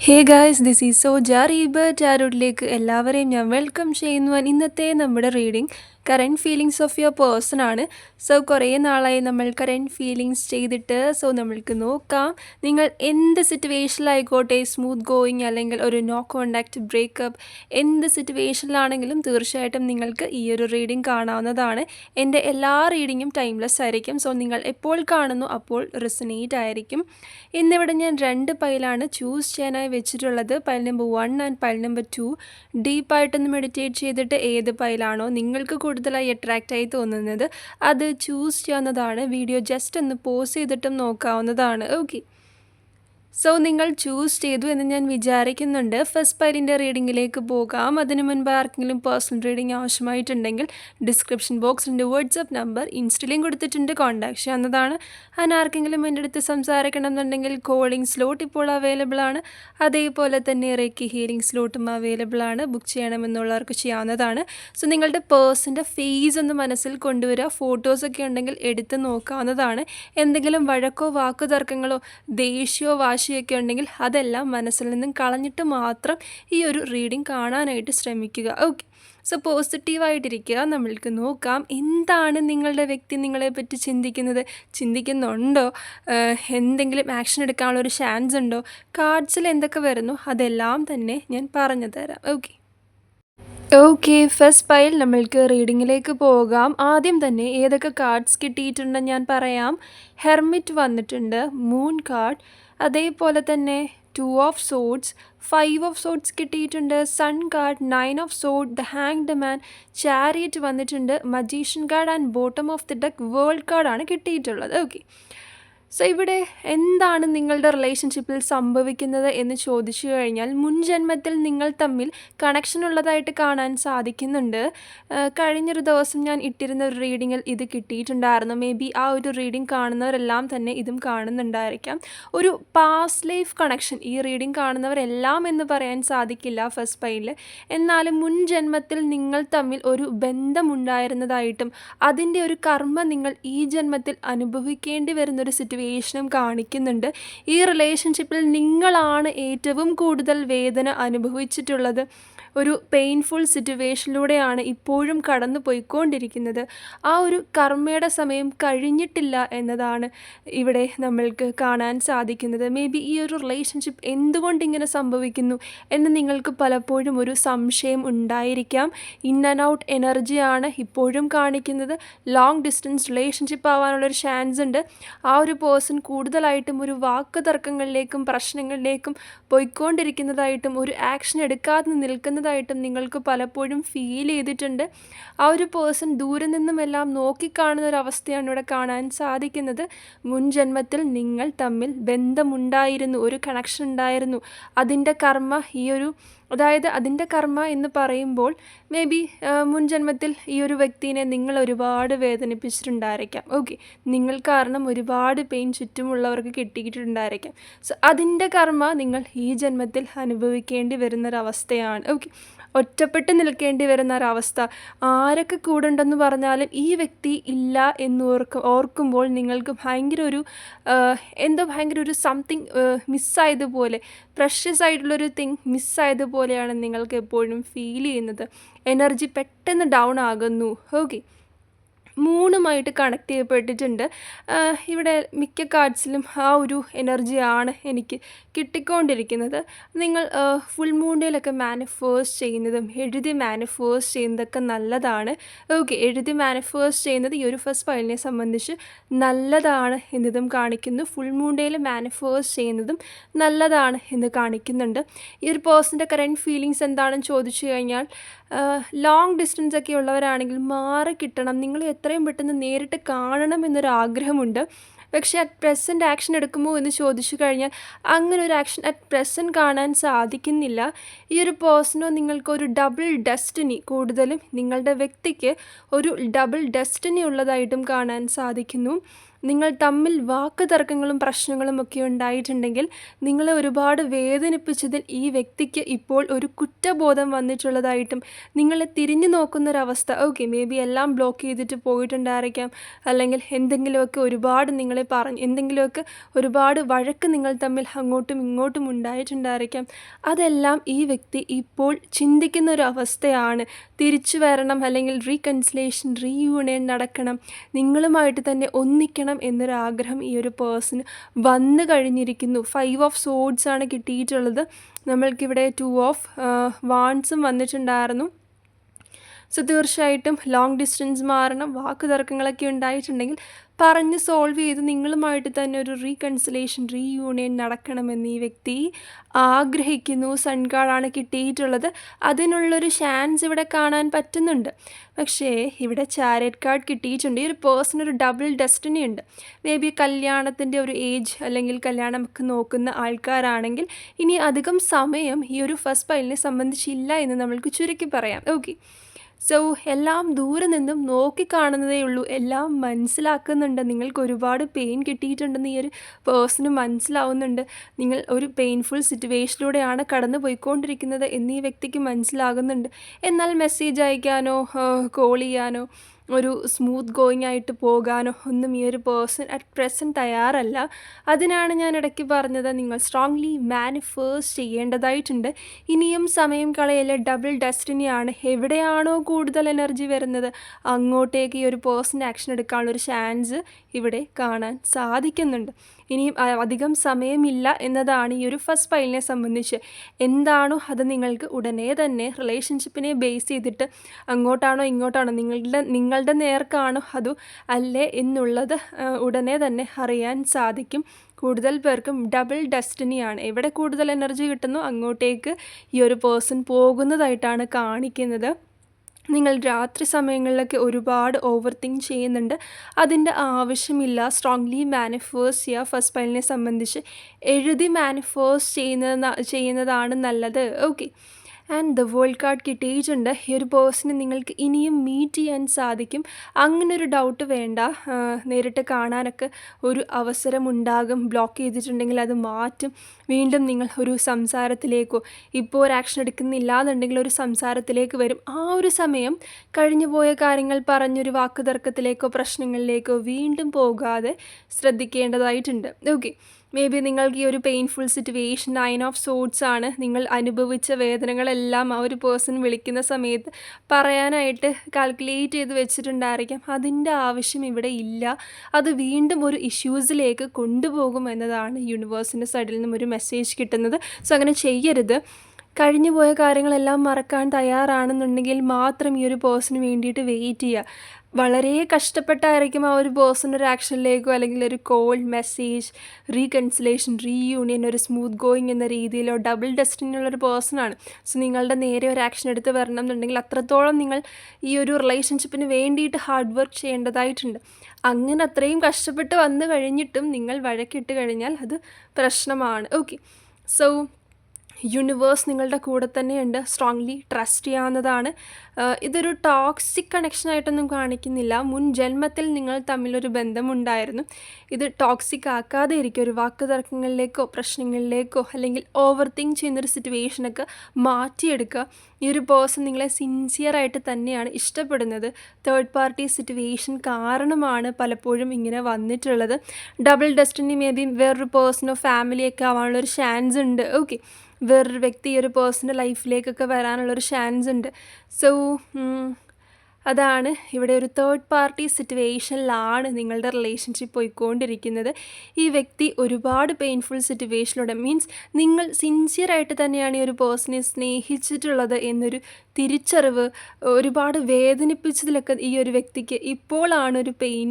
Hey guys this is so ജാറീബ് ജാരൂഡിലേക്ക് എല്ലാവരെയും ഞാൻ വെൽക്കം ചെയ്യുന്നു ഇന്നത്തെ നമ്മുടെ reading current feelings of your person ആണ്. സോ കുറേ നാളായി നമ്മൾ കറന്റ് ഫീലിങ്സ് ചെയ്തിട്ട് സോ നമ്മൾക്ക് നോക്കാം. നിങ്ങൾ എന്ത് സിറ്റുവേഷനിലായിക്കോട്ടെ സ്മൂത്ത് ഗോയിങ് അല്ലെങ്കിൽ ഒരു നോ കോണ്ടാക്റ്റ് ബ്രേക്കപ്പ് എന്ത് സിറ്റുവേഷനിലാണെങ്കിലും തീർച്ചയായിട്ടും നിങ്ങൾക്ക് ഈ ഒരു റീഡിംഗ് കാണാവുന്നതാണ്. എന്റെ എല്ലാ റീഡിങ്ങും ടൈംലെസ് ആയിരിക്കും. സോ നിങ്ങൾ എപ്പോൾ കാണുന്നു അപ്പോൾ റിസനേറ്റ് ആയിരിക്കും. ഇന്നിവിടെ ഞാൻ രണ്ട് പൈലാണ് ചൂസ് ചെയ്യാനായി വെച്ചിട്ടുള്ളത്. Pile number one and pile number two ഡീപ്പായിട്ടൊന്ന് meditate ചെയ്തിട്ട് ഏത് പൈലാണോ നിങ്ങൾക്ക് കൂടുതലായി അട്രാക്റ്റ് ആയി തോന്നുന്നത്. അത് ചൂസ് ചെയ്യാവുന്നതാണ്. വീഡിയോ ജസ്റ്റ് ഒന്ന് പോസ് ചെയ്തിട്ടും നോക്കാവുന്നതാണ്. ഓക്കെ സോ നിങ്ങൾ ചൂസ് ചെയ്തു എന്ന് ഞാൻ വിചാരിക്കുന്നുണ്ട്. ഫസ്റ്റ് പൈലിന്റെ റീഡിങ്ങിലേക്ക് പോകാം. അതിന് മുൻപ് ആർക്കെങ്കിലും പേഴ്സണൽ റീഡിംഗ് ആവശ്യമായിട്ടുണ്ടെങ്കിൽ ഡിസ്ക്രിപ്ഷൻ ബോക്സിന്റെ വാട്സപ്പ് നമ്പർ ഇൻസ്റ്റയിലും കൊടുത്തിട്ടുണ്ട്. കോൺടാക്ട് ചെയ്യാവുന്നതാണ്. അതിന് ആർക്കെങ്കിലും എന്റെ അടുത്ത് സംസാരിക്കണമെന്നുണ്ടെങ്കിൽ കോളിംഗ് സ്ലോട്ട് ഇപ്പോൾ അവൈലബിൾ ആണ്. അതേപോലെ തന്നെ റേക്കി ഹീലിംഗ് സ്ലോട്ടും അവൈലബിൾ ആണ്. ബുക്ക് ചെയ്യണമെന്നുള്ളവർക്ക് ചെയ്യാവുന്നതാണ്. സോ നിങ്ങളുടെ പേഴ്സന്റെ ഫേസ് ഒന്ന് മനസ്സിൽ കൊണ്ടുവരിക. ഫോട്ടോസൊക്കെ ഉണ്ടെങ്കിൽ എടുത്ത് നോക്കാവുന്നതാണ്. എന്തെങ്കിലും വഴക്കോ വാക്കു തർക്കങ്ങളോ ദേഷ്യമോ വാശിയൊക്കെ ഉണ്ടെങ്കിൽ അതെല്ലാം മനസ്സിൽ നിന്നും കളഞ്ഞിട്ട് മാത്രം ഈ ഒരു റീഡിംഗ് കാണാനായിട്ട് ശ്രമിക്കുക. ഓക്കെ സോ പോസിറ്റീവായിട്ടിരിക്കുക നമ്മൾക്ക് നോക്കാം. എന്താണ് നിങ്ങളുടെ വ്യക്തി നിങ്ങളെ പറ്റി ചിന്തിക്കുന്നത്? ചിന്തിക്കുന്നുണ്ടോ? എന്തെങ്കിലും ആക്ഷൻ എടുക്കാനുള്ള ഒരു ചാൻസ് ഉണ്ടോ? കാർഡ്സിൽ എന്തൊക്കെ വരുന്നു? അതെല്ലാം തന്നെ ഞാൻ പറഞ്ഞു തരാം. ഓക്കെ ഓക്കെ ഫസ്റ്റ് പൈൽ നമ്മൾക്ക് റീഡിങ്ങിലേക്ക് പോകാം. ആദ്യം തന്നെ ഏതൊക്കെ കാർഡ്സ് കിട്ടിയിട്ടുണ്ടെന്ന് ഞാൻ പറയാം. ഹെർമിറ്റ് വന്നിട്ടുണ്ട്. മൂൺ കാർഡ് അതേപോലെ തന്നെ two of swords five of swords കിട്ടിയിട്ടുണ്ട്. Sun card nine of sword the hanged man chariot വന്നിട്ടുണ്ട്. Magician card and bottom of the deck world കാർഡാണ് കിട്ടിയിട്ടുള്ളത്. ഓക്കെ സോ ഇവിടെ എന്താണ് നിങ്ങളുടെ റിലേഷൻഷിപ്പിൽ സംഭവിക്കുന്നത് എന്ന് ചോദിച്ചു കഴിഞ്ഞാൽ മുൻ ജന്മത്തിൽ നിങ്ങൾ തമ്മിൽ കണക്ഷൻ ഉള്ളതായിട്ട് കാണാൻ സാധിക്കുന്നുണ്ട്. കഴിഞ്ഞൊരു ദിവസം ഞാൻ ഇട്ടിരുന്ന ഒരു റീഡിങ്ങിൽ ഇത് കിട്ടിയിട്ടുണ്ടായിരുന്നു. മേ ബി ആ ഒരു റീഡിംഗ് കാണുന്നവരെല്ലാം തന്നെ ഇതും കാണുന്നുണ്ടായിരിക്കാം. ഒരു പാസ്റ്റ് ലൈഫ് കണക്ഷൻ ഈ റീഡിംഗ് കാണുന്നവരെല്ലാം എന്ന് പറയാൻ സാധിക്കില്ല ഫസ്റ്റ് പൈനിൽ എന്നാലും മുൻ ജന്മത്തിൽ നിങ്ങൾ തമ്മിൽ ഒരു ബന്ധമുണ്ടായിരുന്നതായിട്ടും അതിന്റെ ഒരു കർമ്മ നിങ്ങൾ ഈ ജന്മത്തിൽ അനുഭവിക്കേണ്ടി വരുന്നൊരു സിറ്റുവേഷൻ സിറ്റുവേഷനും കാണിക്കുന്നുണ്ട്. ഈ റിലേഷൻഷിപ്പിൽ നിങ്ങളാണ് ഏറ്റവും കൂടുതൽ വേദന അനുഭവിച്ചിട്ടുള്ളത്. ഒരു പെയിൻഫുൾ സിറ്റുവേഷനിലൂടെയാണ് ഇപ്പോഴും കടന്നു പോയിക്കൊണ്ടിരിക്കുന്നത് ആ ഒരു കർമ്മയുടെ സമയം കഴിഞ്ഞിട്ടില്ല എന്നതാണ് ഇവിടെ നമ്മൾക്ക് കാണാൻ സാധിക്കുന്നത്. മേ ബി ഈ ഒരു റിലേഷൻഷിപ്പ് എന്തുകൊണ്ട് ഇങ്ങനെ സംഭവിക്കുന്നു എന്ന് നിങ്ങൾക്ക് പലപ്പോഴും ഒരു സംശയം ഉണ്ടായിരിക്കാം. ഇൻ ആൻഡ് ഔട്ട് എനർജിയാണ് ഇപ്പോഴും കാണിക്കുന്നത്. ലോങ് ഡിസ്റ്റൻസ് റിലേഷൻഷിപ്പ് ആവാനുള്ളൊരു ചാൻസ് ഉണ്ട്. ആ ഒരു പേഴ്സൺ കൂടുതലായിട്ടും ഒരു വാക്ക് തർക്കങ്ങളിലേക്കും പ്രശ്നങ്ങളിലേക്കും പോയിക്കൊണ്ടിരിക്കുന്നതായിട്ടും ഒരു ആക്ഷൻ എടുക്കാതെ നിൽക്കുന്നതായിട്ടും നിങ്ങൾക്ക് പലപ്പോഴും ഫീൽ ചെയ്തിട്ടുണ്ട്. ആ ഒരു പേഴ്സൺ ദൂരെ നിന്നുമെല്ലാം നോക്കിക്കാണുന്ന ഒരു അവസ്ഥയാണ് ഇവിടെ കാണാൻ സാധിക്കുന്നത്. മുൻ ജന്മത്തിൽ നിങ്ങൾ തമ്മിൽ ബന്ധമുണ്ടായിരുന്നു ഒരു കണക്ഷൻ ഉണ്ടായിരുന്നു. അതിന്റെ കർമ്മ ഈ ഒരു അതായത് അതിന്റെ കർമ്മ എന്ന് പറയുമ്പോൾ മേ ബി മുൻജന്മത്തിൽ ഈ ഒരു വ്യക്തിനെ നിങ്ങൾ ഒരുപാട് വേദനിപ്പിച്ചിട്ടുണ്ടായിരിക്കാം. ഓക്കെ. നിങ്ങൾ കാരണം ഒരുപാട് പെയിൻ ചുറ്റുമുള്ളവർക്ക് കിട്ടിയിട്ടുണ്ടായിരിക്കാം. സോ അതിന്റെ കർമ്മ നിങ്ങൾ ഈ ജന്മത്തിൽ അനുഭവിക്കേണ്ടി വരുന്നൊരവസ്ഥയാണ്. ഓക്കെ. ഒറ്റപ്പെട്ട് നിൽക്കേണ്ടി വരുന്ന ഒരവസ്ഥ ആരൊക്കെ കൂടെ ഉണ്ടെന്ന് പറഞ്ഞാലും ഈ വ്യക്തി ഇല്ല എന്ന് ഓർക്കും ഓർക്കുമ്പോൾ നിങ്ങൾക്ക് ഭയങ്കര ഒരു എന്തോ ഭയങ്കര ഒരു സംതിങ് മിസ്സായതുപോലെ പ്രഷ്യസ് ആയിട്ടുള്ളൊരു തിങ് മിസ്സായതുപോലെയാണ് നിങ്ങൾക്ക് എപ്പോഴും ഫീൽ ചെയ്യുന്നത്. എനർജി പെട്ടെന്ന് ഡൗൺ ആകുന്നു. ഓക്കെ മൂണുമായിട്ട് കണക്ട് ചെയ്യപ്പെട്ടിട്ടുണ്ട്. ഇവിടെ മിക്ക കാർഡ്സിലും ആ ഒരു എനർജിയാണ് എനിക്ക് കിട്ടിക്കൊണ്ടിരിക്കുന്നത്. നിങ്ങൾ ഫുൾ മൂണിലൊക്കെ മാനിഫേഴ്സ് ചെയ്യുന്നതും എഴുതി മാനിഫേഴ്സ് ചെയ്യുന്നതൊക്കെ നല്ലതാണ്. ഓക്കെ എഴുതി മാനിഫേഴ്സ് ചെയ്യുന്നത് ഈ ഒരു ഫസ്റ്റ് ഫയലിനെ സംബന്ധിച്ച് നല്ലതാണ് എന്നതും കാണിക്കുന്നു. ഫുൾ മൂണ്ടയിൽ മാനിഫേഴ്സ് ചെയ്യുന്നതും നല്ലതാണ് എന്ന് കാണിക്കുന്നുണ്ട്. ഈ ഒരു പേഴ്സന്റെ കറന്റ് ഫീലിങ്സ് എന്താണെന്ന് ചോദിച്ചു കഴിഞ്ഞാൽ ലോങ് ഡിസ്റ്റൻസ് ഒക്കെ ഉള്ളവരാണെങ്കിൽ മാറി കിട്ടണം. നിങ്ങൾ എത്രയും പെട്ടെന്ന് നേരിട്ട് കാണണം എന്നൊരു ആഗ്രഹമുണ്ട്. പക്ഷേ അറ്റ് പ്രസന്റ് ആക്ഷൻ എടുക്കുമോ എന്ന് ചോദിച്ചു കഴിഞ്ഞാൽ അങ്ങനെ ഒരു ആക്ഷൻ അറ്റ് പ്രസന്റ് കാണാൻ സാധിക്കുന്നില്ല. ഈ ഒരു പേഴ്സണോ നിങ്ങൾക്ക് ഒരു ഡബിൾ ഡെസ്റ്റിനി കൂടുതലും നിങ്ങളുടെ വ്യക്തിക്ക് ഒരു ഡബിൾ ഡെസ്റ്റിനി ഉള്ളതായിട്ടും കാണാൻ സാധിക്കുന്നു. നിങ്ങൾ തമ്മിൽ വാക്ക് തർക്കങ്ങളും പ്രശ്നങ്ങളും ഒക്കെ ഉണ്ടായിട്ടുണ്ടെങ്കിൽ നിങ്ങളെ ഒരുപാട് വേദനിപ്പിച്ചതിൽ ഈ വ്യക്തിക്ക് ഇപ്പോൾ ഒരു കുറ്റബോധം വന്നിട്ടുള്ളതായിട്ടും നിങ്ങളെ തിരിഞ്ഞു നോക്കുന്നൊരവസ്ഥ. ഓക്കെ മേ ബി എല്ലാം ബ്ലോക്ക് ചെയ്തിട്ട് പോയിട്ടുണ്ടായിരിക്കാം. അല്ലെങ്കിൽ എന്തെങ്കിലുമൊക്കെ ഒരുപാട് നിങ്ങളെ പറഞ്ഞു എന്തെങ്കിലുമൊക്കെ ഒരുപാട് വഴക്ക് നിങ്ങൾ തമ്മിൽ അങ്ങോട്ടും ഇങ്ങോട്ടും ഉണ്ടായിട്ടുണ്ടായിരിക്കാം. അതെല്ലാം ഈ വ്യക്തി ഇപ്പോൾ ചിന്തിക്കുന്ന ഒരു അവസ്ഥയാണ് തിരിച്ചു വരണം അല്ലെങ്കിൽ റീകൺസിലേഷൻ റീയൂണിയൻ നടക്കണം. നിങ്ങളുമായിട്ട് തന്നെ ഒന്നിക്കണം എന്നൊരാഗ്രഹം ഈ ഒരു പേഴ്സണ് വന്നു കഴിഞ്ഞിരിക്കുന്നു. ഫൈവ് ഓഫ് സോഡ്സ് ആണ് കിട്ടിയിട്ടുള്ളത്. നമ്മൾക്കിവിടെ ടു ഓഫ് വാൺസും വന്നിട്ടുണ്ടായിരുന്നു. സോ തീർച്ചയായിട്ടും ലോങ് ഡിസ്റ്റൻസ് മാറണം. വാക്ക് തർക്കങ്ങളൊക്കെ ഉണ്ടായിട്ടുണ്ടെങ്കിൽ പറഞ്ഞ് സോൾവ് ചെയ്ത് നിങ്ങളുമായിട്ട് തന്നെ ഒരു റീകൺസിലേഷൻ റീയൂണിയൻ നടക്കണമെന്ന് ഈ വ്യക്തി ആഗ്രഹിക്കുന്നു. സൺ കാർഡാണ് കിട്ടിയിട്ടുള്ളത്. അതിനുള്ളൊരു ചാൻസ് ഇവിടെ കാണാൻ പറ്റുന്നുണ്ട്. പക്ഷേ ഇവിടെ ചാരറ്റ് കാർഡ് കിട്ടിയിട്ടുണ്ട്. ഈ ഒരു പേഴ്സൺ ഒരു ഡബിൾ ഡെസ്റ്റിനി ഉണ്ട്. മേ ബി കല്യാണത്തിന്റെ ഒരു ഏജ് അല്ലെങ്കിൽ കല്യാണമൊക്കെ നോക്കുന്ന ആൾക്കാരാണെങ്കിൽ ഇനി അധികം സമയം ഈ ഒരു ഫസ്റ്റ് പൈലിനെ സംബന്ധിച്ചില്ല എന്ന് നമ്മൾക്ക് ചുരുക്കി പറയാം. ഓക്കെ സോ എല്ലാം ദൂരെ നിന്നും നോക്കിക്കാണുന്നതേ ഉള്ളൂ. എല്ലാം മനസ്സിലാക്കുന്നുണ്ട്. നിങ്ങൾക്ക് ഒരുപാട് പെയിൻ കിട്ടിയിട്ടുണ്ടെന്ന് ഈ ഒരു പേഴ്സണ് മനസ്സിലാവുന്നുണ്ട്. നിങ്ങൾ ഒരു പെയിൻഫുൾ സിറ്റുവേഷനിലൂടെയാണ് കടന്നു പോയിക്കൊണ്ടിരിക്കുന്നത് എന്നീ വ്യക്തിക്ക് മനസ്സിലാകുന്നുണ്ട്. എന്നാൽ മെസ്സേജ് അയക്കാനോ കോൾ ചെയ്യാനോ ഒരു സ്മൂത്ത് ഗോയിങ് ആയിട്ട് പോകാനോ ഒന്നും ഈ ഒരു പേഴ്സൺ അറ്റ് പ്രസന്റ് തയ്യാറല്ല. അതിനാണ് ഞാൻ ഇടയ്ക്ക് പറഞ്ഞത് നിങ്ങൾ സ്ട്രോങ്ലി മാനിഫേഴ്സ് ചെയ്യേണ്ടതായിട്ടുണ്ട്. ഇനിയും സമയം കളയല്ല ഡബിൾ ഡെസ്റ്റിനിയാണ് എവിടെയാണോ കൂടുതൽ എനർജി വരുന്നത് അങ്ങോട്ടേക്ക് ഈ ഒരു പേഴ്സൺ ആക്ഷൻ എടുക്കാനുള്ളൊരു ചാൻസ് ഇവിടെ കാണാൻ സാധിക്കുന്നുണ്ട്. ഇനിയും അധികം സമയമില്ല എന്നതാണ് ഈ ഒരു ഫസ്റ്റ് ഫയലിനെ സംബന്ധിച്ച്. എന്താണോ അത് നിങ്ങൾക്ക് ഉടനെ തന്നെ റിലേഷൻഷിപ്പിനെ ബേസ് ചെയ്തിട്ട് അങ്ങോട്ടാണോ ഇങ്ങോട്ടാണോ നിങ്ങളുടെ നിങ്ങളുടെ നേർക്കാണോ അതോ അല്ലേ എന്നുള്ളത് ഉടനെ തന്നെ അറിയാൻ സാധിക്കും. കൂടുതൽ പേർക്കും ഡബിൾ ഡെസ്റ്റിനിയാണ് എവിടെ കൂടുതൽ എനർജി കിട്ടുന്നു അങ്ങോട്ടേക്ക് ഈ ഒരു പേഴ്സൺ പോകുന്നതായിട്ടാണ് കാണിക്കുന്നത്. നിങ്ങൾ രാത്രി സമയങ്ങളിലൊക്കെ ഒരുപാട് ഓവർ തിങ്ക് ചെയ്യുന്നുണ്ട്. അതിന്റെ ആവശ്യമില്ല. സ്ട്രോങ്ലി മാനിഫേഴ്സ് ചെയ്യുക. ഫസ്റ്റ് പൈലിനെ സംബന്ധിച്ച് എഴുതി മാനിഫേഴ്സ് ചെയ്യുന്നത് ചെയ്യുന്നതാണ് നല്ലത്. Okay and the world card കിട്ടിയിട്ടുണ്ട്. ഈ ഒരു പേഴ്സണെ നിങ്ങൾക്ക് ഇനിയും മീറ്റ് ചെയ്യാൻ സാധിക്കും. അങ്ങനൊരു ഡൗട്ട് വേണ്ട. നേരിട്ട് കാണാനൊക്കെ ഒരു അവസരമുണ്ടാകും ബ്ലോക്ക് ചെയ്തിട്ടുണ്ടെങ്കിൽ അത് മാറ്റും. വീണ്ടും നിങ്ങൾ ഒരു സംസാരത്തിലേക്കോ ഇപ്പോൾ ഒരു ആക്ഷൻ എടുക്കുന്നില്ല എന്നുണ്ടെങ്കിൽ ഒരു സംസാരത്തിലേക്ക് വരും. ആ ഒരു സമയം കഴിഞ്ഞു പോയ കാര്യങ്ങൾ പറഞ്ഞൊരു വാക്കുതർക്കത്തിലേക്കോ പ്രശ്നങ്ങളിലേക്കോ വീണ്ടും പോകാതെ ശ്രദ്ധിക്കേണ്ടതായിട്ടുണ്ട്. ഓക്കെ മേ ബി നിങ്ങൾക്ക് ഈ ഒരു painful situation nine of swords ആണ് നിങ്ങൾ അനുഭവിച്ച വേദനകളെല്ലാം ആ ഒരു പേഴ്സൺ വിളിക്കുന്ന സമയത്ത് പറയാനായിട്ട് കാൽക്കുലേറ്റ് ചെയ്ത് വെച്ചിട്ടുണ്ടായിരിക്കാം. അതിന്റെ ആവശ്യം ഇവിടെ ഇല്ല. അത് വീണ്ടും ഒരു ഇഷ്യൂസിലേക്ക് കൊണ്ടുപോകും എന്നതാണ് യൂണിവേഴ്സിന്റെ സൈഡിൽ നിന്നും ഒരു മെസ്സേജ് കിട്ടുന്നത്. സോ അങ്ങനെ ചെയ്യരുത്. കഴിഞ്ഞു പോയ കാര്യങ്ങളെല്ലാം മറക്കാൻ തയ്യാറാണെന്നുണ്ടെങ്കിൽ മാത്രം ഈ ഒരു പേഴ്സണിന് വേണ്ടിയിട്ട് വെയിറ്റ് ചെയ്യുക. വളരെ കഷ്ടപ്പെട്ടായിരിക്കും ആ ഒരു ബോസിന്റെ ഒരു ആക്ഷനിലേക്കോ അല്ലെങ്കിൽ ഒരു കോൾ മെസ്സേജ് റീകൺസിലേഷൻ റീയൂണിയൻ ഒരു സ്മൂത്ത് ഗോയിങ് എന്ന രീതിയിലോ ഡബിൾ ഡെസ്റ്റിനുള്ളൊരു പേഴ്സണാണ് സോ നിങ്ങളുടെ നേരെ ഒരു ആക്ഷൻ എടുത്ത് വരണം എന്നുണ്ടെങ്കിൽ അത്രത്തോളം നിങ്ങൾ ഈ ഒരു റിലേഷൻഷിപ്പിന് വേണ്ടിയിട്ട് ഹാർഡ് വർക്ക് ചെയ്യേണ്ടതായിട്ടുണ്ട്. അങ്ങനെ അത്രയും കഷ്ടപ്പെട്ട് വന്നു കഴിഞ്ഞിട്ടും നിങ്ങൾ വഴക്കിട്ട് കഴിഞ്ഞാൽ അത് പ്രശ്നമാണ്. ഓക്കെ സോ യൂണിവേഴ്സ് നിങ്ങളുടെ കൂടെ തന്നെയുണ്ട്. സ്ട്രോങ്ലി ട്രസ്റ്റ് ചെയ്യാവുന്നതാണ്. ഇതൊരു ടോക്സിക് കണക്ഷനായിട്ടൊന്നും കാണിക്കുന്നില്ല. മുൻ ജന്മത്തിൽ നിങ്ങൾ തമ്മിലൊരു ബന്ധമുണ്ടായിരുന്നു. ഇത് ടോക്സിക് ആക്കാതെ ഇരിക്കും. ഒരു വാക്ക് തർക്കങ്ങളിലേക്കോ പ്രശ്നങ്ങളിലേക്കോ അല്ലെങ്കിൽ ഓവർ തിങ്ക് ചെയ്യുന്നൊരു സിറ്റുവേഷനൊക്കെ മാറ്റിയെടുക്കുക. ഈ ഒരു പേഴ്സൺ നിങ്ങളെ സിൻസിയറായിട്ട് തന്നെയാണ് ഇഷ്ടപ്പെടുന്നത്. തേർഡ് പാർട്ടി സിറ്റുവേഷൻ കാരണമാണ് പലപ്പോഴും ഇങ്ങനെ വന്നിട്ടുള്ളത്. ഡബിൾ ഡെസ്റ്റിനി മേ ബി വേറൊരു പേഴ്സണോ ഫാമിലിയൊക്കെ ആവാനുള്ളൊരു ചാൻസ് ഉണ്ട്. ഓക്കെ വേറൊരു വ്യക്തി ഒരു പേഴ്സണൽ ലൈഫിലേക്കൊക്കെ വരാനുള്ളൊരു ചാൻസ് ഉണ്ട്. സോ അതാണ് ഇവിടെ ഒരു തേർഡ് പാർട്ടി സിറ്റുവേഷനിലാണ് നിങ്ങളുടെ റിലേഷൻഷിപ്പ് പോയിക്കൊണ്ടിരിക്കുന്നത്. ഈ വ്യക്തി ഒരുപാട് പെയിൻഫുൾ സിറ്റുവേഷനിലൂടെ മീൻസ് നിങ്ങൾ സിൻസിയറായിട്ട് തന്നെയാണ് ഈ ഒരു പേഴ്സണെ സ്നേഹിച്ചിട്ടുള്ളത് എന്നൊരു തിരിച്ചറിവ് ഒരുപാട് വേദനിപ്പിച്ചതിലൊക്കെ ഈ ഒരു വ്യക്തിക്ക് ഇപ്പോഴാണ് ഒരു പെയിൻ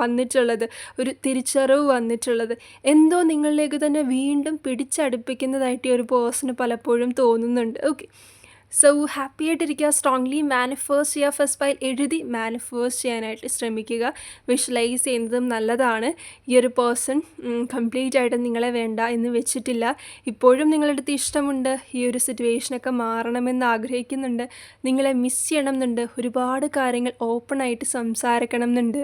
വന്നിട്ടുള്ളത് ഒരു തിരിച്ചറിവ് വന്നിട്ടുള്ളത്. എന്തോ നിങ്ങളിലേക്ക് തന്നെ വീണ്ടും പിടിച്ചടുപ്പിക്കുന്നതായിട്ട് ഈ ഒരു പേഴ്സണ് പലപ്പോഴും തോന്നുന്നുണ്ട്. ഓക്കെ സോ ഹാപ്പി ആയിട്ടിരിക്കുക. സ്ട്രോങ്ലി മാനിഫേസ്റ്റ് ചെയ്യുക. ഫസ്റ്റ് ഫയൽ എഴുതി മാനിഫേസ്റ്റ് ചെയ്യാനായിട്ട് ശ്രമിക്കുക. വിഷ്വലൈസ് ചെയ്യുന്നതും നല്ലതാണ്. ഈ ഒരു പേഴ്സൺ കംപ്ലീറ്റ് ആയിട്ട് നിങ്ങളെ വേണ്ട എന്ന് വെച്ചിട്ടില്ല. ഇപ്പോഴും നിങ്ങളുടെ അടുത്ത് ഇഷ്ടമുണ്ട്. ഈ ഒരു സിറ്റുവേഷനൊക്കെ മാറണമെന്ന് ആഗ്രഹിക്കുന്നുണ്ട്. നിങ്ങളെ മിസ് ചെയ്യണം എന്നുണ്ട് ഒരുപാട് കാര്യങ്ങൾ ഓപ്പൺ ആയിട്ട് സംസാരിക്കണം എന്നുണ്ട്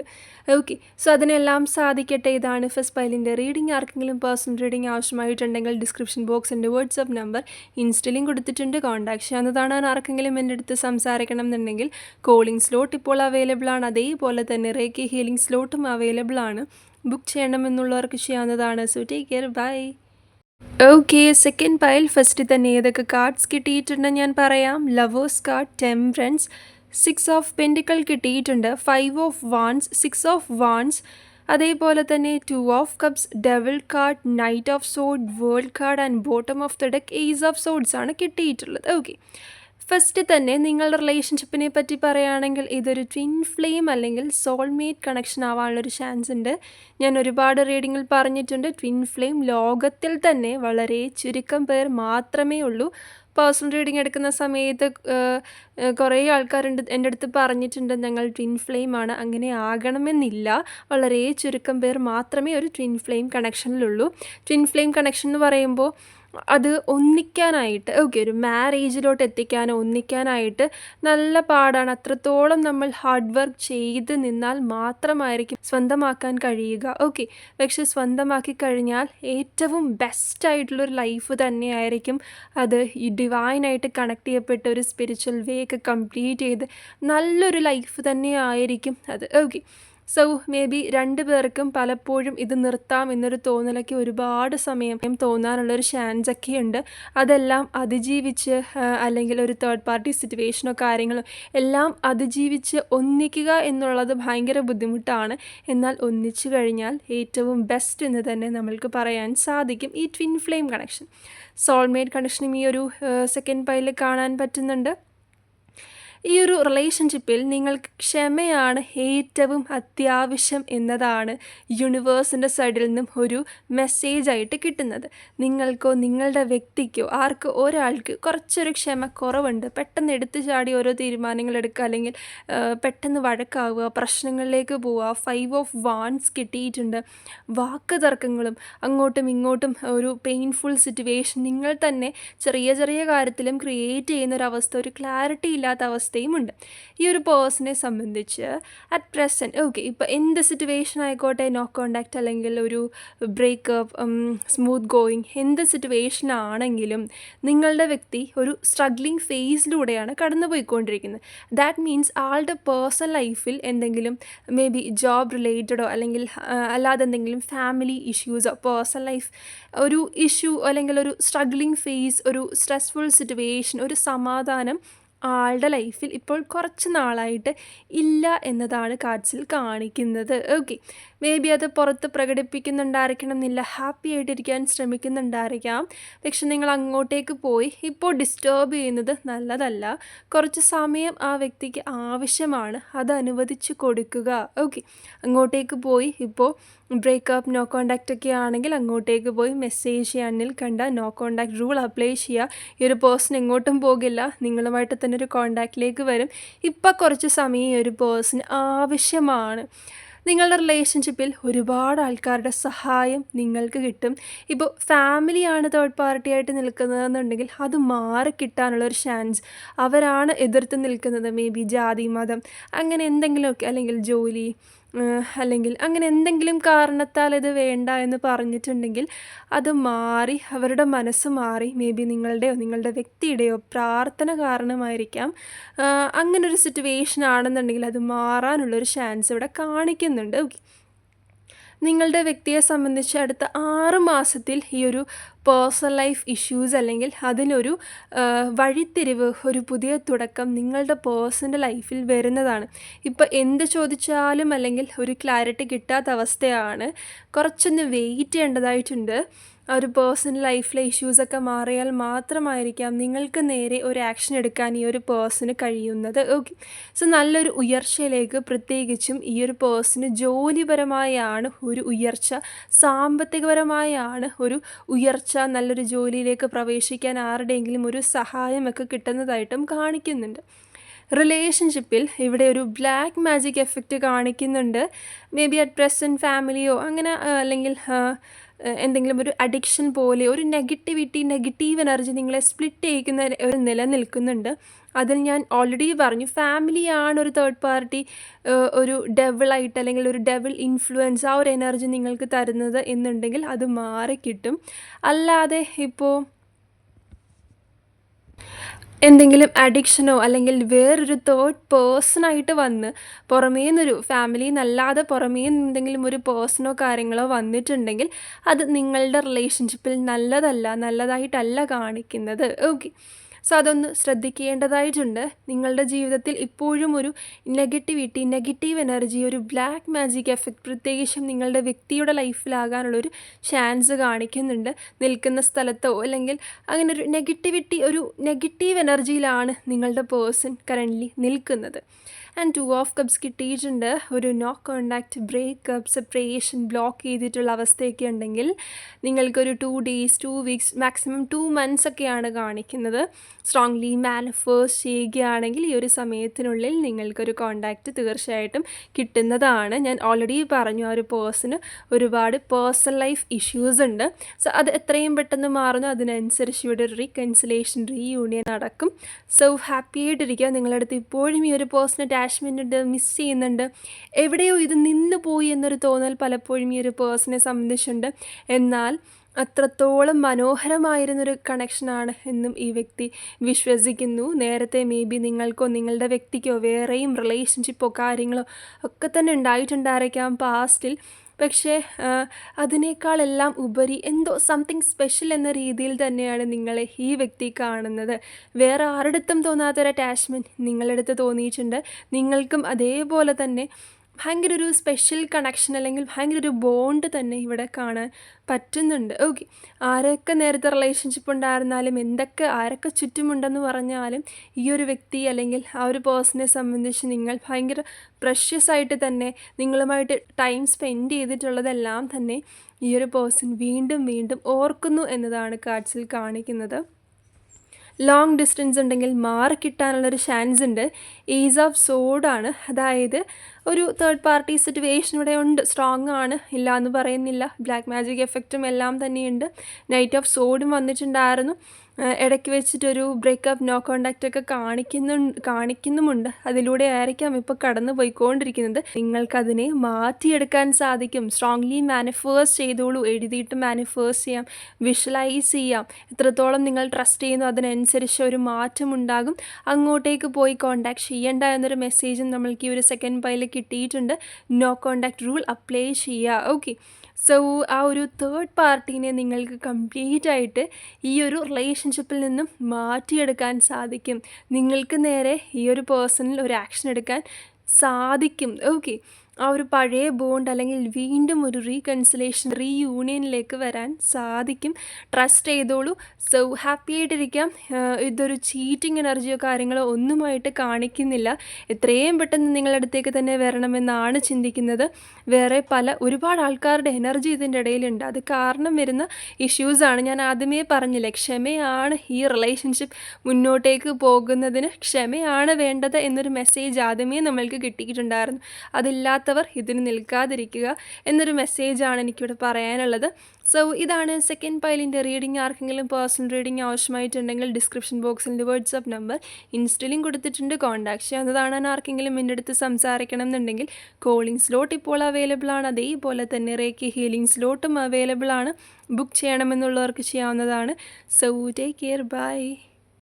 ഓക്കെ സോ അതിനെല്ലാം സാധിക്കട്ടെ. ഇതാണ് ഫസ്റ്റ് ഫയലിന്റെ റീഡിംഗ് ആർക്കെങ്കിലും പേഴ്സണൽ റീഡിംഗ് ആവശ്യമായിട്ടുണ്ടെങ്കിൽ ഡിസ്ക്രിപ്ഷൻ ബോക്സിന്റെ വാട്സപ്പ് നമ്പർ ഇൻസ്റ്റലിംഗ് കൊടുത്തിട്ടുണ്ട്. കോൺടാക്ട് ചെയ്യാവുന്നതാണ് ആർക്കെങ്കിലും എന്റെ അടുത്ത് സംസാരിക്കണം എന്നുണ്ടെങ്കിൽ കോളിംഗ് സ്ലോട്ട് ഇപ്പോൾ അവൈലബിൾ ആണ്. അതേപോലെ തന്നെ റേക്കി ഹീലിംഗ് സ്ലോട്ടും അവൈലബിൾ ആണ്. ബുക്ക് ചെയ്യണമെന്നുള്ളവർക്ക് ചെയ്യാവുന്നതാണ്. So take care bye okay second pile first തന്നെ ഏതൊക്കെ കാർഡ്സ് കിട്ടിയിട്ടുണ്ടെന്ന് ഞാൻ പറയാം. Lovers card temperance six of pentacle കിട്ടിയിട്ടുണ്ട്. Five of wands six of wands അതേപോലെ തന്നെ two of cups devil card knight of sword world card and bottom of the deck ace of swords ആണ് കിട്ടിയിട്ടുള്ളത്. Okay first തന്നെ നിങ്ങളുടെ റിലേഷൻഷിപ്പിനെ പറ്റി പറയുകയാണെങ്കിൽ ഇതൊരു ട്വിൻ ഫ്ലെയിം അല്ലെങ്കിൽ സോൾമേറ്റ് കണക്ഷൻ ആവാനുള്ളൊരു ചാൻസ് ഉണ്ട്. ഞാൻ ഒരുപാട് റീഡിങ്ങിൽ പറഞ്ഞിട്ടുണ്ട്. ട്വിൻ ഫ്ലെയിം ലോകത്തിൽ തന്നെ വളരെ ചുരുക്കം പേർ മാത്രമേ ഉള്ളൂ. പേഴ്സണൽ റീഡിങ് എടുക്കുന്ന സമയത്ത് കുറേ ആൾക്കാരുണ്ട് എന്റെ അടുത്ത് പറഞ്ഞിട്ടുണ്ട് ഞങ്ങൾ ട്വിൻ ഫ്ലെയിം ആണ് അങ്ങനെ ആകണമെന്നില്ല. വളരെ ചുരുക്കം പേർ മാത്രമേ ഒരു ട്വിൻ ഫ്ലെയിം കണക്ഷനിലുള്ളൂ ട്വിൻ ഫ്ലെയിം കണക്ഷൻ എന്ന് പറയുമ്പോൾ അത് ഒന്നിക്കാനായിട്ട് ഓക്കെ ഒരു മാരേജിലോട്ട് എത്തിക്കാനോ ഒന്നിക്കാനായിട്ട് നല്ല പാടാണ്. അത്രത്തോളം നമ്മൾ ഹാർഡ് വർക്ക് ചെയ്ത് നിന്നാൽ മാത്രമായിരിക്കും സ്വന്തമാക്കാൻ കഴിയുക. ഓക്കെ പക്ഷെ സ്വന്തമാക്കി കഴിഞ്ഞാൽ ഏറ്റവും ബെസ്റ്റ് ആയിട്ടുള്ളൊരു ലൈഫ് തന്നെയായിരിക്കും. അത് ഈ ഡിവൈനായിട്ട് കണക്ട് ചെയ്യപ്പെട്ട ഒരു സ്പിരിച്വൽ വേ ഒക്കെ കംപ്ലീറ്റ് ചെയ്ത് നല്ലൊരു ലൈഫ് തന്നെയായിരിക്കും അത്. ഓക്കെ സോ മേ ബി രണ്ട് പേർക്കും പലപ്പോഴും ഇത് നിർത്താം എന്നൊരു തോന്നലൊക്കെ ഒരുപാട് സമയം തോന്നാനുള്ളൊരു ചാൻസ് ഒക്കെ ഉണ്ട് അതെല്ലാം അതിജീവിച്ച് അല്ലെങ്കിൽ ഒരു തേർഡ് പാർട്ടി സിറ്റുവേഷനോ കാര്യങ്ങളോ എല്ലാം അതിജീവിച്ച് ഒന്നിക്കുക എന്നുള്ളത് ഭയങ്കര ബുദ്ധിമുട്ടാണ്. എന്നാൽ ഒന്നിച്ചു കഴിഞ്ഞാൽ ഏറ്റവും ബെസ്റ്റ് എന്ന് തന്നെ നമ്മൾക്ക് പറയാൻ സാധിക്കും ഈ ട്വിൻ ഫ്ലെയിം കണക്ഷൻ സോൾമേറ്റ് കണക്ഷനും ഈ ഒരു സെക്കൻഡ് പൈലിൽ കാണാൻ പറ്റുന്നുണ്ട്. ഈ ഒരു റിലേഷൻഷിപ്പിൽ നിങ്ങൾക്ക് ക്ഷമയാണ് ഏറ്റവും അത്യാവശ്യം എന്നതാണ് യൂണിവേഴ്സിന്റെ സൈഡിൽ നിന്നും ഒരു മെസ്സേജ് ആയിട്ട് കിട്ടുന്നത്. നിങ്ങൾക്കോ നിങ്ങളുടെ വ്യക്തിക്കോ ആർക്കോ ഒരാൾക്ക് കുറച്ചൊരു ക്ഷമ കുറവുണ്ട്. പെട്ടെന്ന് എടുത്തു ചാടി ഓരോ തീരുമാനങ്ങൾ എടുക്കുക അല്ലെങ്കിൽ പെട്ടെന്ന് വഴക്കാവുക പ്രശ്നങ്ങളിലേക്ക് പോവുക ഫൈവ് ഓഫ് വാൻസ് കിട്ടിയിട്ടുണ്ട്. വാക്ക് തർക്കങ്ങളും അങ്ങോട്ടും ഇങ്ങോട്ടും ഒരു പെയിൻഫുൾ സിറ്റുവേഷൻ നിങ്ങൾ തന്നെ ചെറിയ ചെറിയ കാര്യത്തിലും ക്രിയേറ്റ് ചെയ്യുന്ന ഒരു അവസ്ഥ ഒരു ക്ലാരിറ്റി ഇല്ലാത്ത അവസ്ഥ അവസ്ഥയുമുണ്ട്. ഈ ഒരു പേഴ്സണെ സംബന്ധിച്ച് അറ്റ് പ്രസന്റ് ഓക്കെ ഇപ്പോൾ എന്ത് സിറ്റുവേഷൻ ആയിക്കോട്ടെ നോ കോണ്ടാക്റ്റ് അല്ലെങ്കിൽ ഒരു ബ്രേക്കപ്പ് സ്മൂത്ത് ഗോയിങ് എന്ത് സിറ്റുവേഷൻ ആണെങ്കിലും നിങ്ങളുടെ വ്യക്തി ഒരു സ്ട്രഗ്ലിംഗ് ഫേസിലൂടെയാണ് കടന്നു പോയിക്കൊണ്ടിരിക്കുന്നത് ദാറ്റ് മീൻസ് ആളുടെ പേഴ്സണൽ ലൈഫിൽ എന്തെങ്കിലും മേ ബി ജോബ് റിലേറ്റഡോ അല്ലെങ്കിൽ അല്ലാതെ എന്തെങ്കിലും ഫാമിലി ഇഷ്യൂസോ പേഴ്സണൽ ലൈഫ് ഒരു ഇഷ്യൂ അല്ലെങ്കിൽ ഒരു സ്ട്രഗ്ലിംഗ് ഫേസ് ഒരു സ്ട്രെസ്ഫുൾ സിറ്റുവേഷൻ ഒരു സമാധാനം ആളുടെ ലൈഫിൽ ഇപ്പോൾ കുറച്ച് നാളായിട്ട് ഇല്ല എന്നതാണ് കാർഡ്സിൽ കാണിക്കുന്നത്. ഓക്കെ മേ ബി അത് പുറത്ത് പ്രകടിപ്പിക്കുന്നുണ്ടായിരിക്കണം എന്നില്ല ഹാപ്പി ആയിട്ടിരിക്കാൻ ശ്രമിക്കുന്നുണ്ടായിരിക്കാം. പക്ഷെ നിങ്ങൾ അങ്ങോട്ടേക്ക് പോയി ഇപ്പോൾ ഡിസ്റ്റേബ് ചെയ്യുന്നത് നല്ലതല്ല. കുറച്ച് സമയം ആ വ്യക്തിക്ക് ആവശ്യമാണ്. അത് അനുവദിച്ചു കൊടുക്കുക. ഓക്കെ അങ്ങോട്ടേക്ക് പോയി ഇപ്പോൾ ബ്രേക്കപ്പ് നോ കോണ്ടാക്റ്റ് ഒക്കെ ആണെങ്കിൽ അങ്ങോട്ടേക്ക് പോയി മെസ്സേജ് ചെയ്യാനിൽ കണ്ട നോ കോണ്ടാക്ട് റൂൾ അപ്ലൈ ചെയ്യുക. ഈ ഒരു പേഴ്സൺ എങ്ങോട്ടും പോകില്ല. നിങ്ങളുമായിട്ട് തന്നെ ഒരു കോണ്ടാക്റ്റിലേക്ക് വരും. ഇപ്പം കുറച്ച് സമയം ഈ ഒരു പേഴ്സൺ ആവശ്യമാണ്. നിങ്ങളുടെ റിലേഷൻഷിപ്പിൽ ഒരുപാട് ആൾക്കാരുടെ സഹായം നിങ്ങൾക്ക് കിട്ടും. ഇപ്പോൾ ഫാമിലിയാണ് തേർഡ് പാർട്ടിയായിട്ട് നിൽക്കുന്നതെന്നുണ്ടെങ്കിൽ അത് മാറി കിട്ടാനുള്ള ഒരു ചാൻസ് അവരാണ് എതിർത്ത് നിൽക്കുന്നത്. മേ ബി ജാതി മതം അങ്ങനെ എന്തെങ്കിലുമൊക്കെ അല്ലെങ്കിൽ ജോലി അല്ലെങ്കിൽ അങ്ങനെ എന്തെങ്കിലും കാരണത്താൽ ഇത് വേണ്ട എന്ന് പറഞ്ഞിട്ടുണ്ടെങ്കിൽ അത് മാറി അവരുടെ മനസ്സ് മാറി മേ ബി നിങ്ങളുടെയോ നിങ്ങളുടെ വ്യക്തിയുടെയോ പ്രാർത്ഥന കാരണമായിരിക്കാം. അങ്ങനൊരു സിറ്റുവേഷൻ ആണെന്നുണ്ടെങ്കിൽ അത് മാറാനുള്ളൊരു ചാൻസ് ഇവിടെ കാണിക്കുന്നുണ്ട്. ഓക്കെ നിങ്ങളുടെ വ്യക്തിയെ സംബന്ധിച്ച് അടുത്ത ആറ് മാസത്തിൽ ഈ ഒരു പേഴ്സണൽ ലൈഫ് ഇഷ്യൂസ് അല്ലെങ്കിൽ അതിനൊരു വഴിത്തിരിവ് ഒരു പുതിയ തുടക്കം നിങ്ങളുടെ പേഴ്സണൽ ലൈഫിൽ വരുന്നതാണ്. ഇപ്പോൾ എന്ത് ചോദിച്ചാലും അല്ലെങ്കിൽ ഒരു ക്ലാരിറ്റി കിട്ടാത്ത അവസ്ഥയാണ്. കുറച്ചൊന്ന് വെയിറ്റ് ചെയ്യേണ്ടതായിട്ടുണ്ട്. ഒരു പേഴ്സണൽ ലൈഫിലെ ഇഷ്യൂസൊക്കെ മാറിയാൽ മാത്രമായിരിക്കാം നിങ്ങൾക്ക് നേരെ ഒരു ആക്ഷൻ എടുക്കാൻ ഈ ഒരു പേഴ്സണ് കഴിയുന്നത്. ഓക്കെ സോ നല്ലൊരു ഉയർച്ചയിലേക്ക് പ്രത്യേകിച്ചും ഈ ഒരു പേഴ്സണ് ജോലിപരമായാണ് ഒരു ഉയർച്ച സാമ്പത്തികപരമായാണ് ഒരു ഉയർച്ച നല്ലൊരു ജോലിയിലേക്ക് പ്രവേശിക്കാൻ ആരുടെയെങ്കിലും ഒരു സഹായമൊക്കെ കിട്ടുന്നതായിട്ടും കാണിക്കുന്നുണ്ട്. റിലേഷൻഷിപ്പിൽ ഇവിടെ ഒരു ബ്ലാക്ക് മാജിക് എഫക്റ്റ് കാണിക്കുന്നുണ്ട്. മേ ബി അറ്റ് പ്രസന്റ് ഫാമിലിയോ അങ്ങനെ അല്ലെങ്കിൽ എന്തെങ്കിലും ഒരു അഡിക്ഷൻ പോലെ ഒരു നെഗറ്റിവിറ്റി നെഗറ്റീവ് എനർജി നിങ്ങളെ സ്പ്ലിറ്റ് ചെയ്യിക്കുന്ന ഒരു നിലനിൽക്കുന്നുണ്ട് അതിൽ ഞാൻ ഓൾറെഡി പറഞ്ഞു ഫാമിലിയാണ് ഒരു തേർഡ് പാർട്ടി ഒരു ഡെവിളായിട്ട് അല്ലെങ്കിൽ ഒരു ഡെവിൾ ഇൻഫ്ലുവൻസ് ആ ഒരു എനർജി നിങ്ങൾക്ക് തരുന്നത് എന്നുണ്ടെങ്കിൽ അത് മാറിക്കിട്ടും. അല്ലാതെ ഇപ്പോൾ എന്തെങ്കിലും അഡിക്ഷനോ അല്ലെങ്കിൽ വേറൊരു തേർഡ് പേഴ്സണായിട്ട് വന്ന് പുറമേ നിന്നൊരു ഫാമിലിയിൽ നിന്നല്ലാതെ പുറമേ എന്തെങ്കിലും ഒരു പേഴ്സണോ കാര്യങ്ങളോ വന്നിട്ടുണ്ടെങ്കിൽ അത് നിങ്ങളുടെ റിലേഷൻഷിപ്പിൽ നല്ലതല്ല നല്ലതായിട്ടല്ല കാണിക്കുന്നത്. ഓക്കെ സോ അതൊന്ന് ശ്രദ്ധിക്കേണ്ടതായിട്ടുണ്ട്. നിങ്ങളുടെ ജീവിതത്തിൽ ഇപ്പോഴും ഒരു നെഗറ്റിവിറ്റി നെഗറ്റീവ് എനർജി ഒരു ബ്ലാക്ക് മാജിക് എഫക്റ്റ് പ്രത്യേകിച്ചും നിങ്ങളുടെ വ്യക്തിയുടെ ലൈഫിലാകാനുള്ളൊരു ചാൻസ് കാണിക്കുന്നുണ്ട്. നിൽക്കുന്ന സ്ഥലത്തോ അല്ലെങ്കിൽ അങ്ങനെ ഒരു നെഗറ്റിവിറ്റി ഒരു നെഗറ്റീവ് എനർജിയിലാണ് നിങ്ങളുടെ പേഴ്സൺ കറന്റ്ലി നിൽക്കുന്നത്. ആൻഡ് ടു ഓഫ് കപ്സ് കിട്ടിയിട്ടുണ്ട്. ഒരു no contact breakup separation block ചെയ്തിട്ടുള്ള അവസ്ഥയൊക്കെ ഉണ്ടെങ്കിൽ നിങ്ങൾക്കൊരു two days two weeks maximum two months ഒക്കെയാണ് കാണിക്കുന്നത്. സ്ട്രോങ്ലി മാനിഫേഴ്സ് ചെയ്യുകയാണെങ്കിൽ ഈ ഒരു സമയത്തിനുള്ളിൽ നിങ്ങൾക്കൊരു കോണ്ടാക്റ്റ് തീർച്ചയായിട്ടും കിട്ടുന്നതാണ്. ഞാൻ ഓൾറെഡി പറഞ്ഞു ആ ഒരു പേഴ്സന് ഒരുപാട് പേഴ്സണൽ ലൈഫ് ഇഷ്യൂസ് ഉണ്ട്. സോ അത് എത്രയും പെട്ടെന്ന് മാറുന്നു. അതിനനുസരിച്ച് ഇവിടെ ഒരു റീകൺസിലേഷൻ റീയൂണിയൻ നടക്കും. സോ ഹാപ്പി ആയിട്ടിരിക്കുക. നിങ്ങളുടെ അടുത്ത് ഇപ്പോഴും ഈ ഒരു പേഴ്സൺ അറ്റാച്ച്മെന്റ് മിസ് ചെയ്യുന്നുണ്ട്. എവിടെയോ ഇത് നിന്ന് പോയി എന്നൊരു തോന്നൽ പലപ്പോഴും ഈ ഒരു പേഴ്സണെ സംബന്ധിച്ചുണ്ട് എന്നാൽ അത്രത്തോളം മനോഹരമായിരുന്നൊരു കണക്ഷനാണ് എന്നും ഈ വ്യക്തി വിശ്വസിക്കുന്നു. നേരത്തെ മേ ബി നിങ്ങൾക്കോ നിങ്ങളുടെ വ്യക്തിക്കോ വേറെയും റിലേഷൻഷിപ്പോ കാര്യങ്ങളോ ഒക്കെ തന്നെ ഉണ്ടായിട്ടുണ്ടായിരിക്കാം. പാസ്റ്റിൽ പക്ഷേ അതിനേക്കാളെല്ലാം ഉപരി എന്തോ സംതിങ് സ്പെഷ്യൽ എന്ന രീതിയിൽ തന്നെയാണ് നിങ്ങളെ ഈ വ്യക്തി കാണുന്നത്. വേറെ ആരുടെ അടുത്തും തോന്നാത്തൊരു അറ്റാച്ച്മെന്റ് നിങ്ങളടുത്ത് തോന്നിയിട്ടുണ്ട്. നിങ്ങൾക്കും അതേപോലെ തന്നെ ഭയങ്കര ഒരു സ്പെഷ്യൽ കണക്ഷൻ അല്ലെങ്കിൽ ഭയങ്കര ഒരു ബോണ്ട് തന്നെ ഇവിടെ കാണാൻ പറ്റുന്നുണ്ട്. ഓക്കെ ആരൊക്കെ നേരത്തെ റിലേഷൻഷിപ്പ് ഉണ്ടായിരുന്നാലും എന്തൊക്കെ ആരൊക്കെ ചുറ്റുമുണ്ടെന്ന് പറഞ്ഞാലും ഈ ഒരു വ്യക്തി അല്ലെങ്കിൽ ആ ഒരു പേഴ്സണെ സംബന്ധിച്ച് നിങ്ങൾ ഭയങ്കര പ്രഷ്യസ് ആയിട്ട് തന്നെ നിങ്ങളുമായിട്ട് ടൈം സ്പെൻഡ് ചെയ്തിട്ടുള്ളതെല്ലാം തന്നെ ഈ ഒരു പേഴ്സൺ വീണ്ടും വീണ്ടും ഓർക്കുന്നു എന്നതാണ് കാർഡ്സിൽ കാണിക്കുന്നത്. ലോങ് ഡിസ്റ്റൻസ് ഉണ്ടെങ്കിൽ മാറി കിട്ടാനുള്ളൊരു ചാൻസ് ഉണ്ട്. ഈസ് ഓഫ് സോഡാണ് അതായത് ഒരു തേർഡ് പാർട്ടി സിറ്റുവേഷൻ ഇവിടെ ഉണ്ട്. സ്ട്രോങ് ആണ്. ഇല്ല എന്ന് പറയുന്നില്ല ബ്ലാക്ക് മാജിക് എഫക്റ്റും എല്ലാം തന്നെയുണ്ട്. നൈറ്റ് ഓഫ് സോഡും വന്നിട്ടുണ്ടായിരുന്നു. ഇടയ്ക്ക് വെച്ചിട്ടൊരു ബ്രേക്കപ്പ് നോ കോണ്ടാക്റ്റ് ഒക്കെ കാണിക്കുന്നു കാണിക്കുന്നുമുണ്ട്. അതിലൂടെ ആയിരിക്കാം ഇപ്പോൾ കടന്നു പോയിക്കൊണ്ടിരിക്കുന്നത്. നിങ്ങൾക്കതിനെ മാറ്റിയെടുക്കാൻ സാധിക്കും. സ്ട്രോങ്ലി മാനിഫേഴ്സ് ചെയ്തോളൂ. എഴുതിയിട്ട് മാനിഫേഴ്സ് ചെയ്യാം. വിഷ്വലൈസ് ചെയ്യാം. എത്രത്തോളം നിങ്ങൾ ട്രസ്റ്റ് ചെയ്യുന്നു അതിനനുസരിച്ച് ഒരു മാറ്റം ഉണ്ടാകും അങ്ങോട്ടേക്ക് പോയി കോണ്ടാക്ട് ചെയ്യേണ്ട എന്നൊരു മെസ്സേജും നമ്മൾക്ക് ഈ ഒരു സെക്കൻഡ് പൈൽ കിട്ടിയിട്ടുണ്ട്. നോ കോണ്ടാക്ട് റൂൾ അപ്ലൈ ചെയ്യുക ഓക്കെ സോ ആ ഒരു തേർഡ് പാർട്ടീനെ നിങ്ങൾക്ക് കംപ്ലീറ്റ് ആയിട്ട് ഈ ഒരു റിലേഷൻഷിപ്പിൽ നിന്നും മാറ്റിയെടുക്കാൻ സാധിക്കും. നിങ്ങൾക്ക് നേരെ ഈ ഒരു പേഴ്സണിൽ ഒരു ആക്ഷൻ എടുക്കാൻ സാധിക്കും. ഓക്കെ ആ ഒരു പഴയ ബോണ്ട് അല്ലെങ്കിൽ വീണ്ടും ഒരു റീകൺസിലേഷൻ റീയൂണിയനിലേക്ക് വരാൻ സാധിക്കും. ട്രസ്റ്റ് ചെയ്തോളൂ. സോ ഹാപ്പി ആയിട്ടിരിക്കാം. ഇതൊരു ചീറ്റിംഗ് എനർജിയോ കാര്യങ്ങളോ ഒന്നുമായിട്ട് കാണിക്കുന്നില്ല. എത്രയും പെട്ടെന്ന് നിങ്ങളുടെ അടുത്തേക്ക് തന്നെ വരണമെന്നാണ് ചിന്തിക്കുന്നത്. വേറെ പല ഒരുപാട് ആൾക്കാരുടെ എനർജി ഇതിന്റെ ഇടയിലുണ്ട്. അത് കാരണം വരുന്ന ഇഷ്യൂസാണ് ഞാൻ ആദ്യമേ പറഞ്ഞില്ല ക്ഷമയാണ് ഈ റിലേഷൻഷിപ്പ് മുന്നോട്ടേക്ക് പോകുന്നതിന് ക്ഷമയാണ് വേണ്ടത് എന്നൊരു മെസ്സേജ് ആദ്യമേ നമ്മൾക്ക് കിട്ടിയിട്ടുണ്ടായിരുന്നു. അതില്ലാത്ത ഇല്ലാത്തവർ ഇതിന് നിൽക്കാതിരിക്കുക എന്നൊരു മെസ്സേജാണ് എനിക്കിവിടെ പറയാനുള്ളത്. സോ ഇതാണ് സെക്കൻഡ് പൈലിന്റെ റീഡിംഗ് ആർക്കെങ്കിലും പേഴ്സണൽ റീഡിംഗ് ആവശ്യമായിട്ടുണ്ടെങ്കിൽ ഡിസ്ക്രിപ്ഷൻ ബോക്സിൽ വാട്സപ്പ് നമ്പർ ഇൻസ്റ്റയിലും കൊടുത്തിട്ടുണ്ട്. കോൺടാക്ട് ചെയ്യാവുന്നതാണ്. ആർക്കെങ്കിലും എന്റെ അടുത്ത് സംസാരിക്കണം എന്നുണ്ടെങ്കിൽ കോളിംഗ് സ്ലോട്ട് ഇപ്പോൾ അവൈലബിൾ ആണ്. അതേപോലെ തന്നെ റേക്ക് ഹീലിംഗ് സ്ലോട്ടും അവൈലബിൾ ആണ്. ബുക്ക് ചെയ്യണമെന്നുള്ളവർക്ക് ചെയ്യാവുന്നതാണ്. So take care by